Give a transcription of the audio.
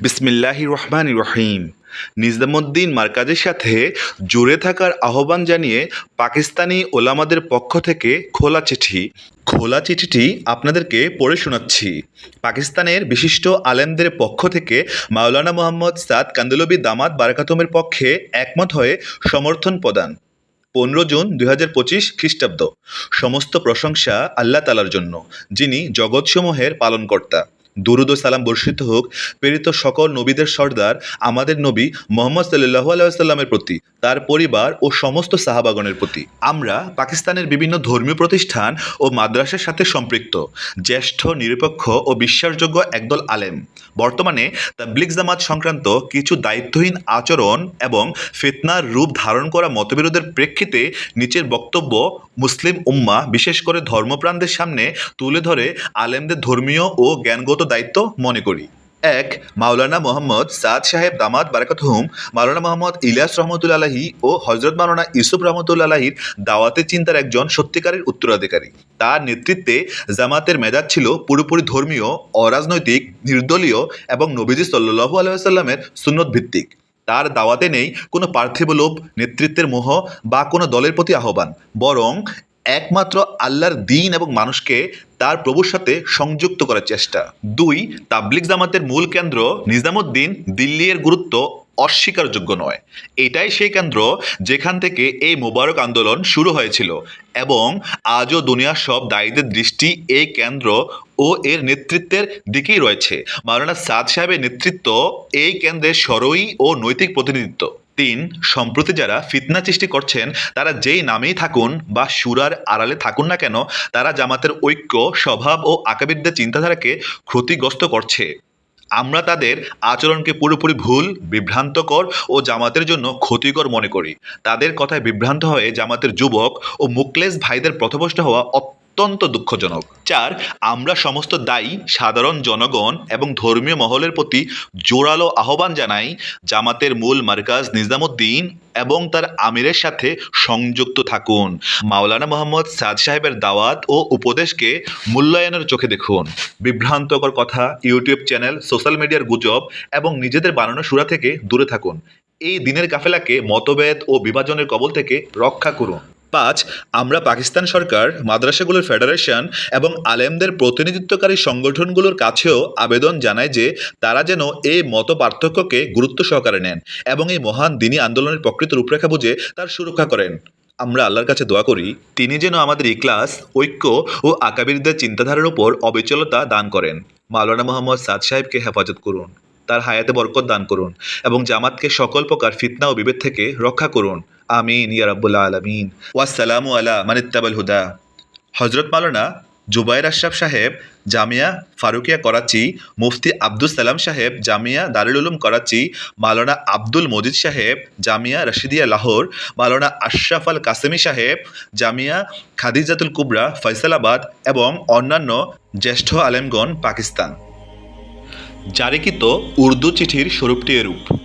বিসমিল্লাহি রহমান রহিম। নিজামুদ্দিন মার্কাজের সাথে জুড়ে থাকার আহ্বান জানিয়ে পাকিস্তানি ওলামাদের পক্ষ থেকে খোলা চিঠি। খোলা চিঠিটি আপনাদেরকে পড়ে শোনাচ্ছি। পাকিস্তানের বিশিষ্ট আলেমদের পক্ষ থেকে মাওলানা মোহাম্মদ সাদ কান্দুলবি দামাত বারাকাতমের পক্ষে একমত হয়ে সমর্থন প্রদান। পনেরো জুন দুই হাজার পঁচিশ খ্রিস্টাব্দ। সমস্ত প্রশংসা আল্লাহ তালার জন্য, যিনি জগৎসমূহের পালনকর্তা। দুরুদ সালাম বর্ষিত হোক, প্রেরিত সকল নবীদের সর্দার, আমাদের নবী মোহাম্মদ সাল্লাহ আলাইসাল্লামের প্রতি, তার পরিবার ও সমস্ত সাহাবাগণের প্রতি। আমরা পাকিস্তানের বিভিন্ন ধর্মীয় প্রতিষ্ঠান ও মাদ্রাসার সাথে সম্পৃক্ত, জ্যেষ্ঠ, নিরপেক্ষ ও বিশ্বাসযোগ্য একদল আলেম। বর্তমানে তাবলিগ জামাত সংক্রান্ত কিছু দায়িত্বহীন আচরণ এবং ফিতনার রূপ ধারণ করা মতবিরোধের প্রেক্ষিতে নিচের বক্তব্য মুসলিম উম্মা বিশেষ করে ধর্মপ্রাণদের সামনে তুলে ধরে আলেমদের ধর্মীয় ও জ্ঞানগত দায়িত্ব মনে করি। এক, মাওলানা মোহাম্মদ সাদ সাহেব দামাদ দামাত বারাকাতহুম মাওলানা মোহাম্মদ ইলিয়াস রহমতুল্লা আলাহি ও হজরত মাওলানা ইউসুফ রহমতুল্লা আলাহির দাওয়াতের চিন্তার একজন সত্যিকারের উত্তরাধিকারী। তার নেতৃত্বে জামাতের মেজাজ ছিল পুরোপুরি ধর্মীয়, অরাজনৈতিক, নির্দলীয় এবং নবীজি সাল্লু আলাইসাল্লামের সুন্নত ভিত্তিক। তার দাওয়াতে নেই কোনো পার্থিব লোভ, নেতৃত্বের মোহ বা কোনো দলের প্রতি আহ্বান। বরং একমাত্র আল্লাহর দিন এবং মানুষকে তার প্রভুর সাথে সংযুক্ত করার চেষ্টা। দুই তাবলিক জামাতের মূল কেন্দ্র নিজামুদ্দিন দিল্লির গুরুত্ব অস্বীকারযোগ্য নয়। এটাই সেই কেন্দ্র যেখান থেকে এই মোবারক আন্দোলন শুরু হয়েছিল এবং আজও দুনিয়ার সব দায়ীদের দৃষ্টি এই কেন্দ্র ও এর নেতৃত্বের দিকেই রয়েছে। মাওলানা সাদ সাহেবের নেতৃত্ব এই কেন্দ্রের সরই ও নৈতিক প্রতিনিধিত্ব। তিন সম্প্রতি যারা ফিতনা সৃষ্টি করছেন, তারা যেই নামেই থাকুন বা সুরার আড়ালে থাকুন না কেন, তারা জামাতের ঐক্য, স্বভাব ও আকাবিদ্যা চিন্তাধারাকে ক্ষতিগ্রস্ত করছে। আমরা তাদের আচরণকে পুরোপুরি ভুল, বিভ্রান্তকর ও জামাতের জন্য ক্ষতিকর মনে করি। তাদের কথায় বিভ্রান্ত হয়ে জামাতের যুবক ও মুকলেস ভাইদের পথভ্রষ্ট হওয়া অত্যন্ত দুঃখজনক। চার, আমরা সমস্ত দায়ী, সাধারণ জনগণ এবং ধর্মীয় মহলের প্রতি জোরালো আহ্বান জানাই জামাতের মূল মার্কাজ নিজামুদ্দিন এবং তার আমিরের সাথে সংযুক্ত থাকুন। মাওলানা মোহাম্মদ সাদ সাহেবের দাওয়াত ও উপদেশকে মূল্যায়নের চোখে দেখুন। বিভ্রান্তকর কথা ইউটিউব চ্যানেল, সোশ্যাল মিডিয়ার গুজব এবং নিজেদের বানানো সুরা থেকে দূরে থাকুন। এই দিনের কাফেলাকে মতভেদ ও বিভাজনের কবল থেকে রক্ষা করুন। পাঁচ, আমরা পাকিস্তান সরকার, মাদ্রাসাগুলোর ফেডারেশন এবং আলেমদের প্রতিনিধিত্বকারী সংগঠনগুলোর কাছেও আবেদন জানায় যে তারা যেন এই মত পার্থক্যকে গুরুত্ব সহকারে নেন এবং এই মহান দিনী আন্দোলনের প্রকৃত রূপরেখা বুঝে তার সুরক্ষা করেন। আমরা আল্লাহর কাছে দোয়া করি, তিনি যেন আমাদের ইকলাস ঐক্য ও আকাবিরদের চিন্তাধারার উপর অবিচলতা দান করেন। মাওলানা মোহাম্মদ সাদ সাহেবকে হেফাজত করুন, তার হায়াতে বরকত দান করুন এবং জামাতকে সকল প্রকার ফিতনা ও বিভেদ থেকে রক্ষা করুন। আমিন, ইয়া রাব্বুল্লাহ আলামিন। ওয়াসসালামু আলা মানিত্তাবাল হুদা। হজরত মালানা জুবাইর আশরাফ সাহেব, জামিয়া ফারুকিয়া করাচি, মুফতি আব্দুল সালাম সাহেব, জামিয়া দারুল উলুম করাচি, মাওলানা আব্দুল মজিদ সাহেব, জামিয়া রশিদিয়া লাহোর মালানা আশরাফ আল কাসেমি সাহেব, জামিয়া খাদিজাতুল কুবরা, ফয়সালাবাদ এবং অন্যান্য জ্যেষ্ঠ আলেমগণ পাকিস্তান। জারিকৃত উর্দু চিঠির স্বরূপটি এরূপ।